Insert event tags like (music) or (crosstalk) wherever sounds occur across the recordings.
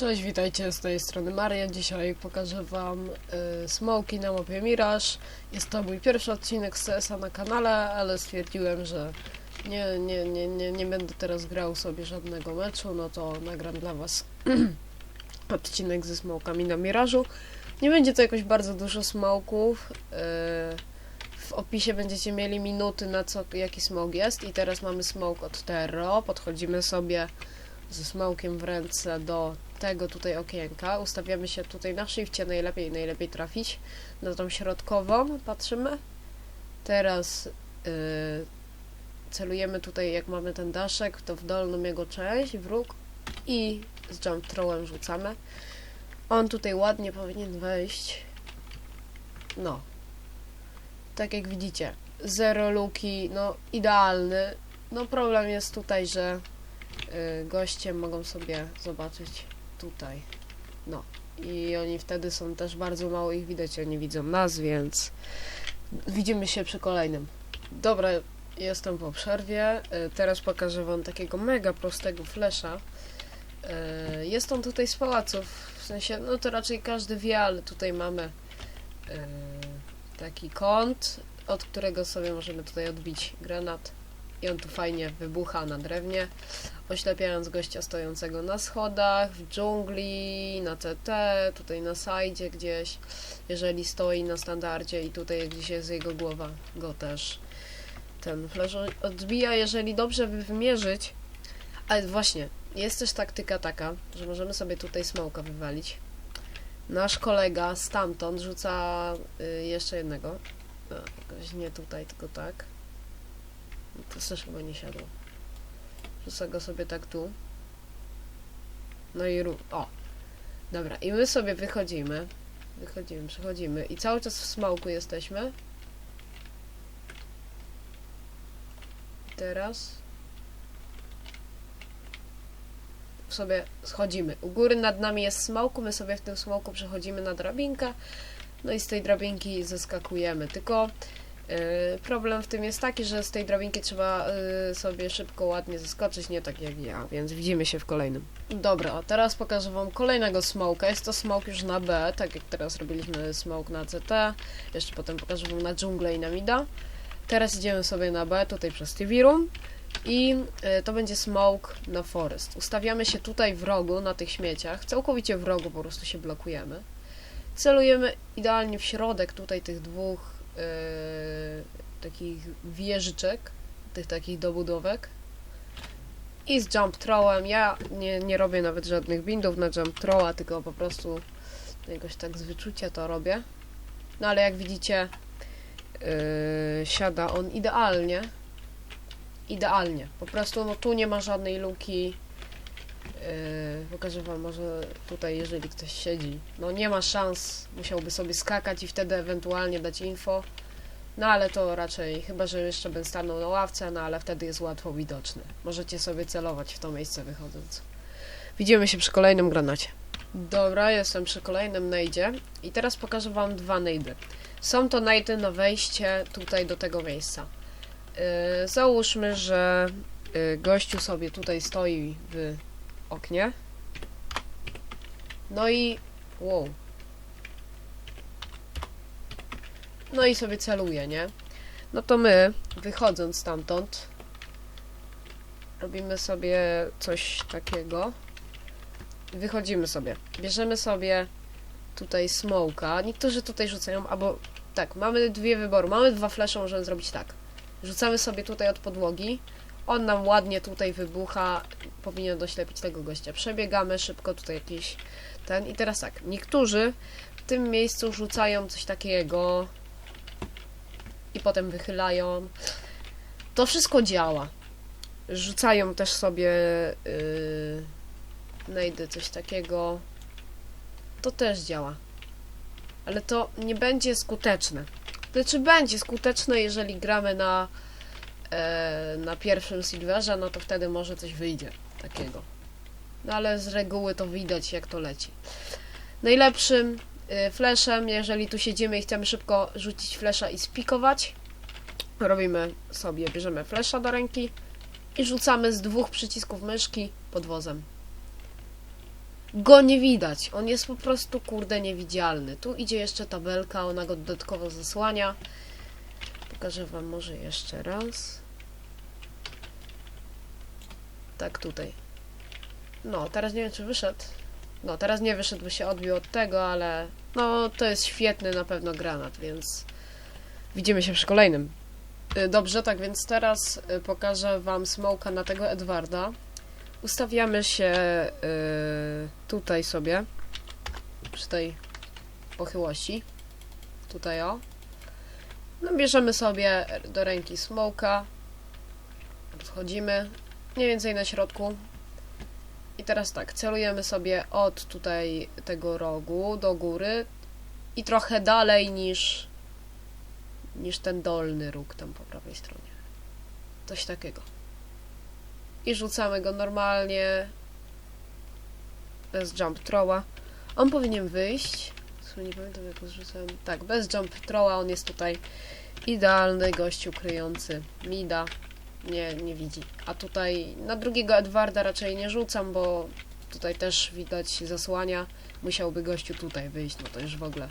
Cześć, witajcie z tej strony Maria. Dzisiaj pokażę wam y, smoki na mapie Mirage. Jest to mój pierwszy odcinek z CS-a na kanale, ale stwierdziłem, że nie, nie, nie, nie, nie będę teraz grał sobie żadnego meczu, no to nagram dla was (clears throat) odcinek ze smokami na Mirażu. Nie będzie to jakoś bardzo dużo smoków. y, w opisie będziecie mieli minuty na co, jaki smok jest. I teraz mamy smok od Terro. Podchodzimy sobie ze smokiem w ręce do tego tutaj okienka. Ustawiamy się tutaj na shifcie najlepiej, najlepiej trafić na tą środkową. Patrzymy. Teraz yy, celujemy tutaj, jak mamy ten daszek, to w dolną jego część, wróg i z jump throwem rzucamy. On tutaj ładnie powinien wejść. No. Tak jak widzicie. Zero luki, no idealny. No problem jest tutaj, że goście mogą sobie zobaczyć tutaj. No. I oni wtedy są też bardzo mało ich widać, oni widzą nas, więc widzimy się przy kolejnym. Dobra, jestem po przerwie. Y, Teraz pokażę wam takiego mega prostego flesza. Y, Jest on tutaj z pałaców, w sensie, no to raczej każdy wie, ale tutaj mamy y, taki kąt, od którego sobie możemy tutaj odbić granat i on tu fajnie wybucha na drewnie oślepiając gościa stojącego na schodach, w dżungli, na CT, tutaj na sajdzie gdzieś, jeżeli stoi na standardzie i tutaj gdzieś jest jego głowa, go też ten flash odbija, jeżeli dobrze wymierzyć, ale właśnie, jest też taktyka taka, że możemy sobie tutaj smoka wywalić. Nasz kolega stamtąd rzuca y, jeszcze jednego, no, jakoś nie tutaj, tylko tak. To też chyba nie siadło. Rzucę go sobie tak tu. No i O! Dobra, i my sobie wychodzimy. Wychodzimy, przechodzimy. I cały czas w smoku jesteśmy. Teraz. Sobie schodzimy. U góry nad nami jest smoku, my sobie w tym smoku przechodzimy na drabinkę. No i z tej drabinki zeskakujemy. Tylko problem w tym jest taki, że z tej drabinki trzeba yy, sobie szybko, ładnie zeskoczyć, nie tak jak ja, więc widzimy się w kolejnym. Dobra, a teraz pokażę wam kolejnego smoka. Jest to smoke już na B, tak jak teraz robiliśmy smoke na CT. Jeszcze potem pokażę wam na dżunglę i na mida. Teraz idziemy sobie na B, tutaj przez TV Room. I yy, to będzie smoke na forest. Ustawiamy się tutaj w rogu, na tych śmieciach. Całkowicie w rogu po prostu się blokujemy. Celujemy idealnie w środek tutaj tych dwóch yy, takich wieżyczek, tych takich dobudówek. I z jump throwem. Ja nie, nie robię nawet żadnych bindów na jump throwa, tylko po prostu jakoś tak z wyczucia to robię. No ale jak widzicie, yy, siada on idealnie. Idealnie. Po prostu no tu nie ma żadnej luki. Yy, pokażę wam może tutaj, jeżeli ktoś siedzi. No nie ma szans, musiałby sobie skakać i wtedy ewentualnie dać info. No ale to raczej, chyba że jeszcze bym stanął na ławce, no ale wtedy jest łatwo widoczny. Możecie sobie celować w to miejsce wychodząc. Widzimy się przy kolejnym granacie. Dobra, jestem przy kolejnym nejdzie i teraz pokażę wam dwa nejdy. Są to nejdy na wejście tutaj do tego miejsca. Yy, załóżmy, że yy, gościu sobie tutaj stoi w oknie. No i. Wow. No i sobie celuje, nie? No to my, wychodząc stamtąd, robimy sobie coś takiego. Wychodzimy sobie. Bierzemy sobie tutaj smoka. Niektórzy tutaj rzucają, albo tak, mamy dwie wybory. Mamy dwa flesze, możemy zrobić tak. Rzucamy sobie tutaj od podłogi. On nam ładnie tutaj wybucha, powinien doślepić tego gościa. Przebiegamy szybko tutaj jakiś ten. I teraz tak, niektórzy w tym miejscu rzucają coś takiego i potem wychylają. To wszystko działa. Rzucają też sobie yy, coś takiego. To też działa. Ale to nie będzie skuteczne. Znaczy będzie skuteczne, jeżeli gramy na na pierwszym silverze, no to wtedy może coś wyjdzie takiego. No ale z reguły to widać jak to leci. Najlepszym y, flashem, jeżeli tu siedzimy i chcemy szybko rzucić flesza i spikować, robimy sobie, bierzemy flesza do ręki i rzucamy z dwóch przycisków myszki podwozem. go nie widać. On jest po prostu, kurde, niewidzialny. Tu idzie jeszcze tabelka, ona go dodatkowo zasłania. Pokażę wam może jeszcze raz. Tak, tutaj. No, teraz nie wiem, czy wyszedł. No, teraz nie wyszedł, bo się odbił od tego, ale no, to jest świetny na pewno granat, więc widzimy się przy kolejnym. Y, Dobrze, tak więc teraz y, pokażę wam smoka na tego Edwarda. Ustawiamy się y, tutaj sobie, przy tej pochyłości. Tutaj o. No, bierzemy sobie do ręki smoka. Podchodzimy mniej więcej na środku. I teraz tak, celujemy sobie od tutaj tego rogu do góry i trochę dalej niż niż ten dolny róg tam po prawej stronie. Coś takiego. I rzucamy go normalnie bez jump throwa. On powinien wyjść. Sumie nie pamiętam jak go zrzucałem. Tak, bez jump throwa on jest tutaj idealny gościu kryjący mida. Nie, nie widzi. A tutaj na drugiego Edwarda raczej nie rzucam, bo tutaj też widać zasłania. Musiałby gościu tutaj wyjść, no to już w ogóle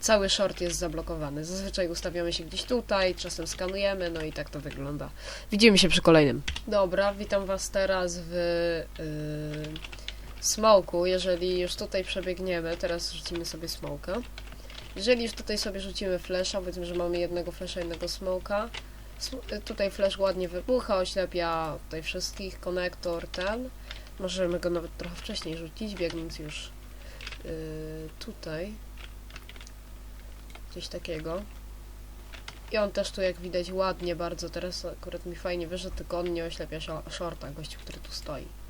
cały short jest zablokowany. Zazwyczaj ustawiamy się gdzieś tutaj, czasem skanujemy, no i tak to wygląda. Widzimy się przy kolejnym. Dobra, witam Was teraz w yy, smoku. Jeżeli już tutaj przebiegniemy, teraz rzucimy sobie smoka. Jeżeli już tutaj sobie rzucimy flesza, powiedzmy, że mamy jednego flesza, jednego smoka. Sm- y, Tutaj flash ładnie wybucha, oślepia tutaj wszystkich, konektor ten. Możemy go nawet trochę wcześniej rzucić, biegnąc już yy, tutaj. Coś takiego. I on też tu jak widać ładnie bardzo, teraz akurat mi fajnie wyszedł, tylko on nie oślepia shorta, gościu, który tu stoi.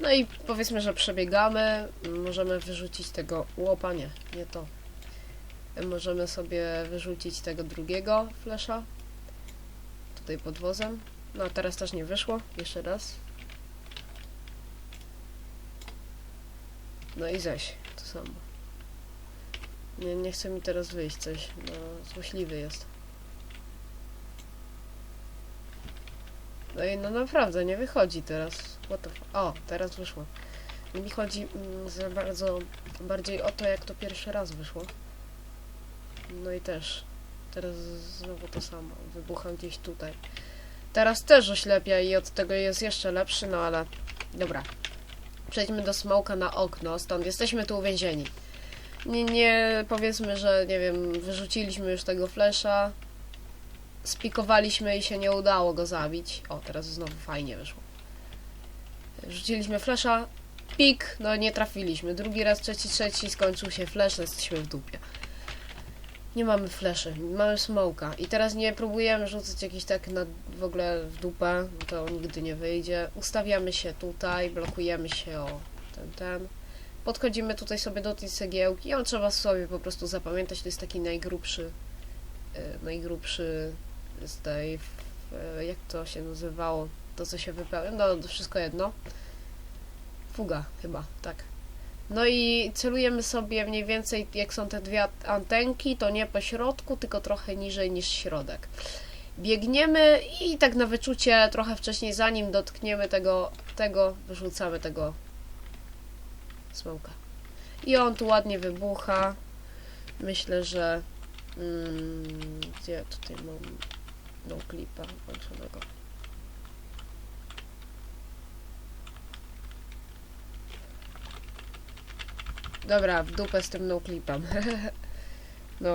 No i powiedzmy, że przebiegamy, możemy wyrzucić tego łopa, nie, nie to. Możemy sobie wyrzucić tego drugiego flesza. Tutaj pod wozem. No a teraz też nie wyszło, jeszcze raz. No i zaś, to samo. Nie, nie chce mi teraz wyjść coś, no złośliwy jest. No i no naprawdę, nie wychodzi teraz. What the O, teraz wyszło. Mi chodzi mm, za bardzo bardziej o to, jak to pierwszy raz wyszło. No i też. Teraz znowu to samo. Wybucham gdzieś tutaj. Teraz też oślepia i od tego jest jeszcze lepszy, no ale dobra. Przejdźmy do smoka na okno, stąd jesteśmy tu uwięzieni. Nie, nie powiedzmy, że nie wiem, wyrzuciliśmy już tego flesza, spikowaliśmy i się nie udało go zabić. O, teraz znowu fajnie wyszło. Rzuciliśmy flesza, pik, no nie trafiliśmy. Drugi raz, trzeci, trzeci, skończył się no jesteśmy w dupie. Nie mamy fleszy, mamy smoka. I teraz nie próbujemy rzucać jakiś tak na w ogóle w dupę, to nigdy nie wyjdzie. Ustawiamy się tutaj, blokujemy się o ten, ten. Podchodzimy tutaj sobie do tej cegiełki. Ją trzeba sobie po prostu zapamiętać. To jest taki najgrubszy, e, najgrubszy z tej, jak to się nazywało, to co się wypełnia. No, wszystko jedno. Fuga chyba, tak. No i celujemy sobie mniej więcej, jak są te dwie antenki, to nie po środku, tylko trochę niżej niż środek. Biegniemy i tak na wyczucie trochę wcześniej, zanim dotkniemy tego, tego wyrzucamy tego smoka. I on tu ładnie wybucha. Myślę, że mm, gdzie tutaj mam no klipa włączonego. Dobra, w dupę z tym no clipem. (laughs) no,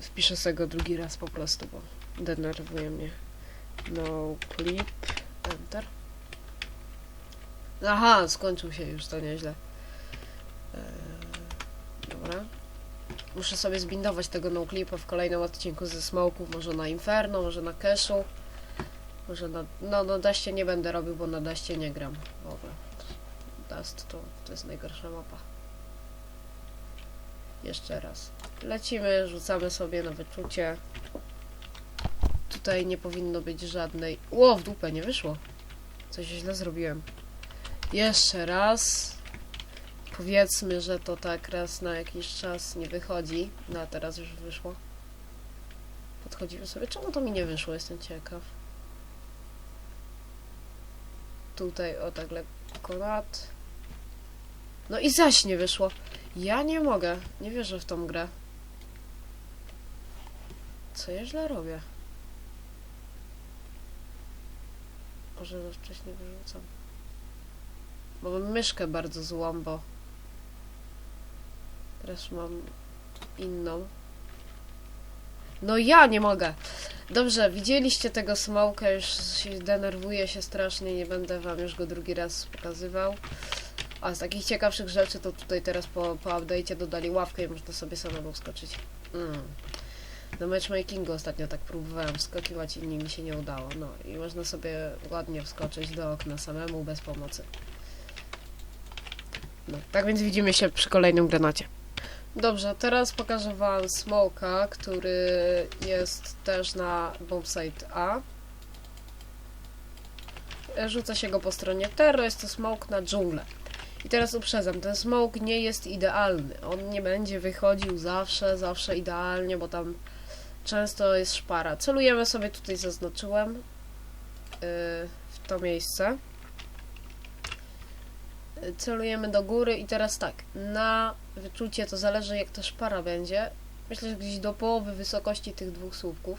wpiszę sobie go drugi raz po prostu, bo denerwuje mnie. No clip, enter. Aha, skończył się już, to nieźle. Eee, dobra. Muszę sobie zbindować tego no clipa w kolejnym odcinku ze smoków, może na Inferno, może na Cashu. Może na... No, na Daście nie będę robił, bo na Daście nie gram w ogóle. Dust to, to jest najgorsza mapa. Jeszcze raz. Lecimy, rzucamy sobie na wyczucie. Tutaj nie powinno być żadnej... Ło, w dupę, nie wyszło. Coś źle zrobiłem. Jeszcze raz. Powiedzmy, że to tak raz na jakiś czas nie wychodzi. No a teraz już wyszło. Podchodzimy sobie. Czemu to mi nie wyszło? Jestem ciekaw. Tutaj o tak lekko nad. No i zaś nie wyszło. Ja nie mogę. Nie wierzę w tą grę. Co ja źle robię? Może za wcześnie wyrzucam. Bo mam myszkę bardzo złą, bo teraz mam inną. No ja nie mogę. Dobrze, widzieliście tego smoka, już się denerwuję się strasznie, nie będę wam już go drugi raz pokazywał. A z takich ciekawszych rzeczy to tutaj teraz po, po update'cie dodali ławkę i można sobie samemu wskoczyć. Mm. Na matchmakingu ostatnio tak próbowałem wskakiwać i mi się nie udało. No i można sobie ładnie wskoczyć do okna samemu bez pomocy. No, tak więc widzimy się przy kolejnym granacie. Dobrze, teraz pokażę wam smoka, który jest też na bombsite A. Rzuca się go po stronie Terro, jest to smoke na dżunglę. I teraz uprzedzam, ten smoke nie jest idealny. On nie będzie wychodził zawsze, zawsze idealnie, bo tam często jest szpara. Celujemy sobie tutaj, zaznaczyłem yy, w to miejsce. Yy, Celujemy do góry i teraz tak, na wyczucie to zależy jak ta szpara będzie. Myślę, że gdzieś do połowy wysokości tych dwóch słupków.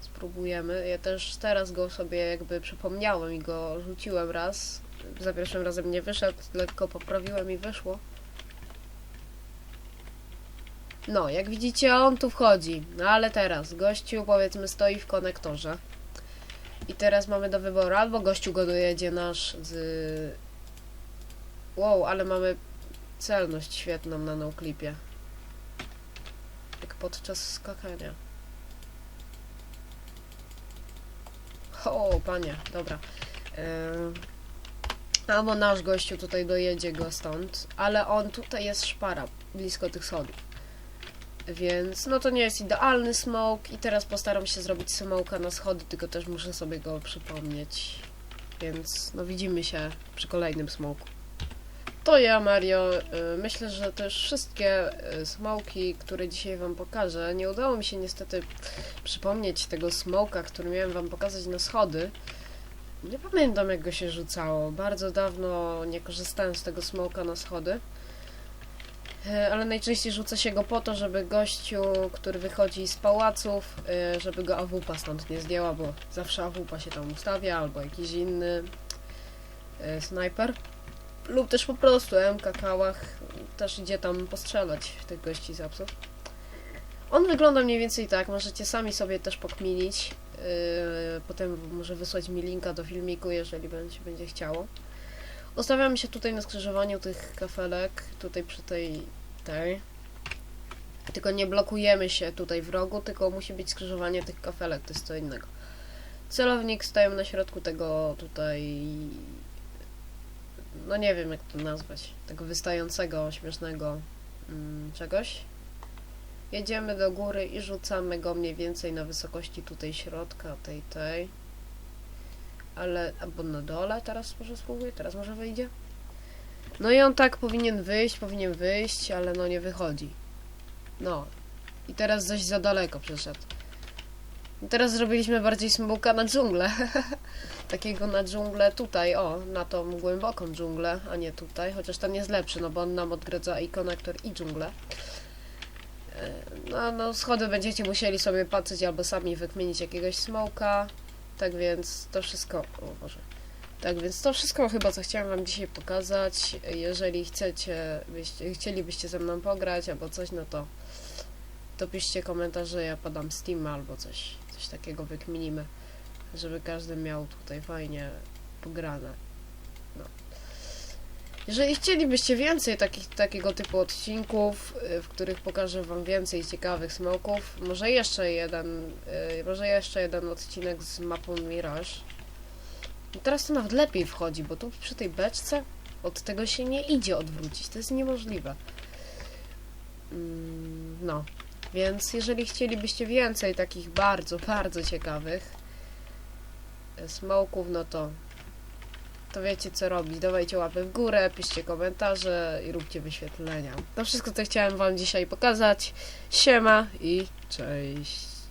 Spróbujemy. Ja też teraz go sobie jakby przypomniałem i go rzuciłem raz. Za pierwszym razem nie wyszedł, lekko poprawiłem i wyszło. No, jak widzicie, on tu wchodzi. No ale teraz, gościu powiedzmy stoi w konektorze. I teraz mamy do wyboru, albo gościu go dojedzie nasz z... Wow, ale mamy celność świetną na noclipie. Jak podczas skakania. O, panie, dobra. Ym... Albo nasz gościu tutaj dojedzie go stąd, ale on tutaj jest szpara, blisko tych schodów. Więc no to nie jest idealny smoke i teraz postaram się zrobić smoka na schody, tylko też muszę sobie go przypomnieć. Więc no widzimy się przy kolejnym smoku. To ja, Mario. Y, Myślę, że też wszystkie y, smoki, które dzisiaj wam pokażę, nie udało mi się niestety przypomnieć tego smoka, który miałem wam pokazać na schody. Nie pamiętam jak go się rzucało. Bardzo dawno nie korzystałem z tego smoka na schody. E, Ale najczęściej rzuca się go po to, żeby gościu, który wychodzi z pałaców, żeby go AWP stąd nie zdjęła, bo zawsze AWP się tam ustawia, albo jakiś inny snajper. Lub też po prostu MK Kałach też idzie tam postrzelać tych gości z apsów. On wygląda mniej więcej tak, możecie sami sobie też pokminić. Yy, potem może wysłać mi linka do filmiku, jeżeli będzie, będzie chciało. Ustawiamy się tutaj na skrzyżowaniu tych kafelek, tutaj przy tej, tej. Tylko nie blokujemy się tutaj w rogu, tylko musi być skrzyżowanie tych kafelek, to jest co innego. Celownik stajemy na środku tego tutaj, no nie wiem jak to nazwać, tego wystającego, śmiesznego mm, czegoś. Jedziemy do góry i rzucamy go mniej więcej na wysokości tutaj środka, tej, tej. Ale, albo na dole teraz może spróbuję, teraz może wyjdzie. No i on tak powinien wyjść, powinien wyjść, ale no nie wychodzi. No. I teraz zaś za daleko przeszedł. I teraz zrobiliśmy bardziej smoka na dżunglę. (laughs) Takiego na dżunglę tutaj, o, na tą głęboką dżunglę, a nie tutaj. Chociaż ten jest lepszy, no bo on nam odgradza i konektor i dżunglę. E, No, no, schody będziecie musieli sobie patrzeć albo sami wykmienić jakiegoś smoka. Tak więc to wszystko. O Boże. Tak więc to wszystko chyba co chciałam wam dzisiaj pokazać. Jeżeli chcecie, byście, chcielibyście ze mną pograć albo coś, no to to piszcie komentarze, ja podam Steam albo coś, coś takiego wykminimy, żeby każdy miał tutaj fajnie pograne. No. Jeżeli chcielibyście więcej takich, takiego typu odcinków, y, w których pokażę wam więcej ciekawych smoków, może jeszcze jeden, y, może jeszcze jeden odcinek z mapą Mirage. I teraz to nawet lepiej wchodzi, bo tu przy tej beczce od tego się nie idzie odwrócić, to jest niemożliwe. Mm, No, więc jeżeli chcielibyście więcej takich bardzo, bardzo ciekawych smoków, no to to wiecie co robić. Dawajcie łapy w górę, piszcie komentarze i róbcie wyświetlenia. To wszystko, co chciałem wam dzisiaj pokazać. Siema i cześć.